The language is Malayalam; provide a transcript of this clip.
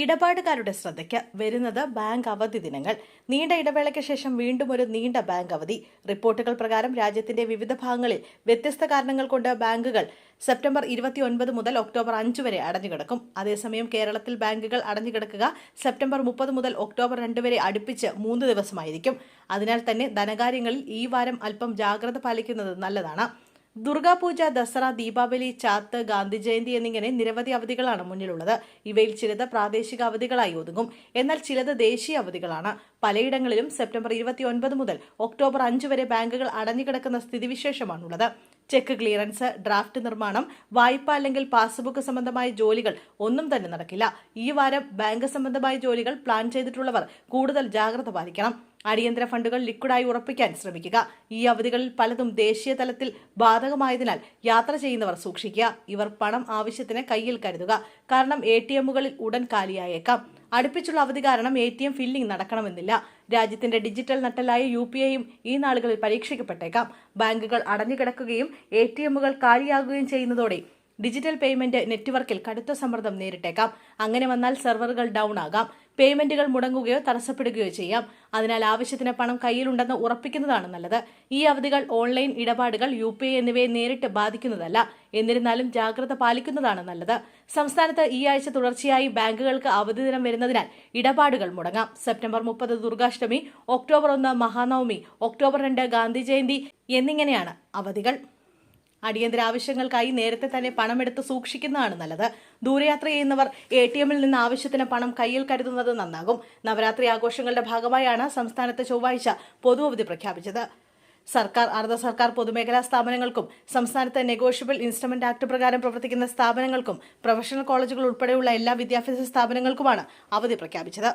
ഇടപാടുകാരുടെ ശ്രദ്ധയ്ക്ക് വരുന്നത് ബാങ്ക് അവധി ദിനങ്ങൾ. നീണ്ട ഇടവേളയ്ക്ക് ശേഷം വീണ്ടും ഒരു നീണ്ട ബാങ്ക് അവധി. റിപ്പോർട്ടുകൾ പ്രകാരം രാജ്യത്തിന്റെ വിവിധ ഭാഗങ്ങളിൽ വ്യത്യസ്ത കാരണങ്ങൾ കൊണ്ട് ബാങ്കുകൾ സെപ്റ്റംബർ ഇരുപത്തിയൊൻപത് മുതൽ ഒക്ടോബർ അഞ്ച് വരെ അടഞ്ഞുകിടക്കും. അതേസമയം കേരളത്തിൽ ബാങ്കുകൾ അടഞ്ഞുകിടക്കുക സെപ്റ്റംബർ മുപ്പത് മുതൽ ഒക്ടോബർ രണ്ട് വരെ അടുപ്പിച്ച് മൂന്ന് ദിവസമായിരിക്കും. അതിനാൽ തന്നെ ധനകാര്യങ്ങളിൽ ഈ വാരം അല്പം ജാഗ്രത പാലിക്കുന്നത് നല്ലതാണ്. ദുർഗാപൂജ ദസറ ദീപാവലി ചാത്ത് ഗാന്ധി ജയന്തി എന്നിങ്ങനെ നിരവധി അവധികളാണ് മുന്നിലുള്ളത്. ഇവയിൽ ചിലത് പ്രാദേശിക അവധികളായി ഒതുങ്ങും. എന്നാൽ ചിലത് ദേശീയ അവധികളാണ്. പലയിടങ്ങളിലും സെപ്റ്റംബർ ഇരുപത്തിയൊൻപത് മുതൽ ഒക്ടോബർ അഞ്ച് വരെ ബാങ്കുകൾ അടഞ്ഞുകിടക്കുന്ന സ്ഥിതിവിശേഷമാണുള്ളത്. ചെക്ക് ക്ലിയറൻസ് ഡ്രാഫ്റ്റ് നിർമ്മാണം വായ്പ അല്ലെങ്കിൽ പാസ്ബുക്ക് സംബന്ധമായ ജോലികൾ ഒന്നും തന്നെ നടക്കില്ല. ഈ വാരം ബാങ്ക് സംബന്ധമായ ജോലികൾ പ്ലാൻ ചെയ്തിട്ടുള്ളവർ കൂടുതൽ ജാഗ്രത പാലിക്കണം. അടിയന്തര ഫണ്ടുകൾ ലിക്വിഡായി ഉറപ്പിക്കാൻ ശ്രമിക്കുക. ഈ അവധികളിൽ പലതും ദേശീയ തലത്തിൽ ബാധകമായതിനാൽ യാത്ര ചെയ്യുന്നവർ സൂക്ഷിക്കുക. ഇവർ പണം ആവശ്യത്തിന് കയ്യിൽ കരുതുക. കാരണം എ ടി എമ്മുകളിൽ ഉടൻ കാലിയായേക്കാം. അടുപ്പിച്ചുള്ള അവധി കാരണം എ ടി എം ഫില്ലിംഗ് നടക്കണമെന്നില്ല. രാജ്യത്തിന്റെ ഡിജിറ്റൽ നട്ടലായ യു പി ഐയും ഈ നാളുകളിൽ പരീക്ഷിക്കപ്പെട്ടേക്കാം. ബാങ്കുകൾ അടഞ്ഞുകിടക്കുകയും എ ടി എമ്മുകൾ കാലിയാകുകയും ചെയ്യുന്നതോടെ ഡിജിറ്റൽ പേയ്മെന്റ് നെറ്റ്വർക്കിൽ കടുത്ത സമ്മർദ്ദം നേരിട്ടേക്കാം. അങ്ങനെ വന്നാൽ സെർവറുകൾ ഡൗൺ ആകാം പേയ്മെന്റുകൾ മുടങ്ങുകയോ തടസ്സപ്പെടുകയോ ചെയ്യാം. അതിനാൽ ആവശ്യത്തിന് പണം കയ്യിലുണ്ടെന്ന് ഉറപ്പിക്കുന്നതാണ് നല്ലത്. ഈ അവധികൾ ഓൺലൈൻ ഇടപാടുകൾ യു പി ഐ എന്നിവയെ നേരിട്ട് ബാധിക്കുന്നതല്ല. എന്നിരുന്നാലും ജാഗ്രത പാലിക്കുന്നതാണ് നല്ലത്. സംസ്ഥാനത്ത് ഈ ആഴ്ച തുടർച്ചയായി ബാങ്കുകൾക്ക് അവധി ദിനം വരുന്നതിനാൽ ഇടപാടുകൾ മുടങ്ങാം. സെപ്റ്റംബർ മുപ്പത് ദുർഗാഷ്ടമി ഒക്ടോബർ ഒന്ന് മഹാനവമി ഒക്ടോബർ രണ്ട് ഗാന്ധി ജയന്തി എന്നിങ്ങനെയാണ് അവധികൾ. അടിയന്തര ആവശ്യങ്ങൾക്കായി നേരത്തെ തന്നെ പണമെടുത്ത് സൂക്ഷിക്കുന്നതാണ് നല്ലത്. ദൂരയാത്ര ചെയ്യുന്നവർ എ ടി എമ്മിൽ നിന്ന് ആവശ്യത്തിന് പണം കയ്യിൽ കരുതുന്നത് നന്നാകും. നവരാത്രി ആഘോഷങ്ങളുടെ ഭാഗമായാണ് സംസ്ഥാനത്ത് ചൊവ്വാഴ്ച പൊതു അവധി പ്രഖ്യാപിച്ചത്. സർക്കാർ അർദ്ധ സർക്കാർ പൊതുമേഖലാ സ്ഥാപനങ്ങൾക്കും സംസ്ഥാനത്തെ നെഗോഷ്യബിൾ ഇൻസ്ട്രുമെന്റ് ആക്ട് പ്രകാരം പ്രവർത്തിക്കുന്ന സ്ഥാപനങ്ങൾക്കും പ്രൊഫഷണൽ കോളേജുകൾ ഉൾപ്പെടെയുള്ള എല്ലാ വിദ്യാഭ്യാസ സ്ഥാപനങ്ങൾക്കുമാണ് അവധി പ്രഖ്യാപിച്ചത്.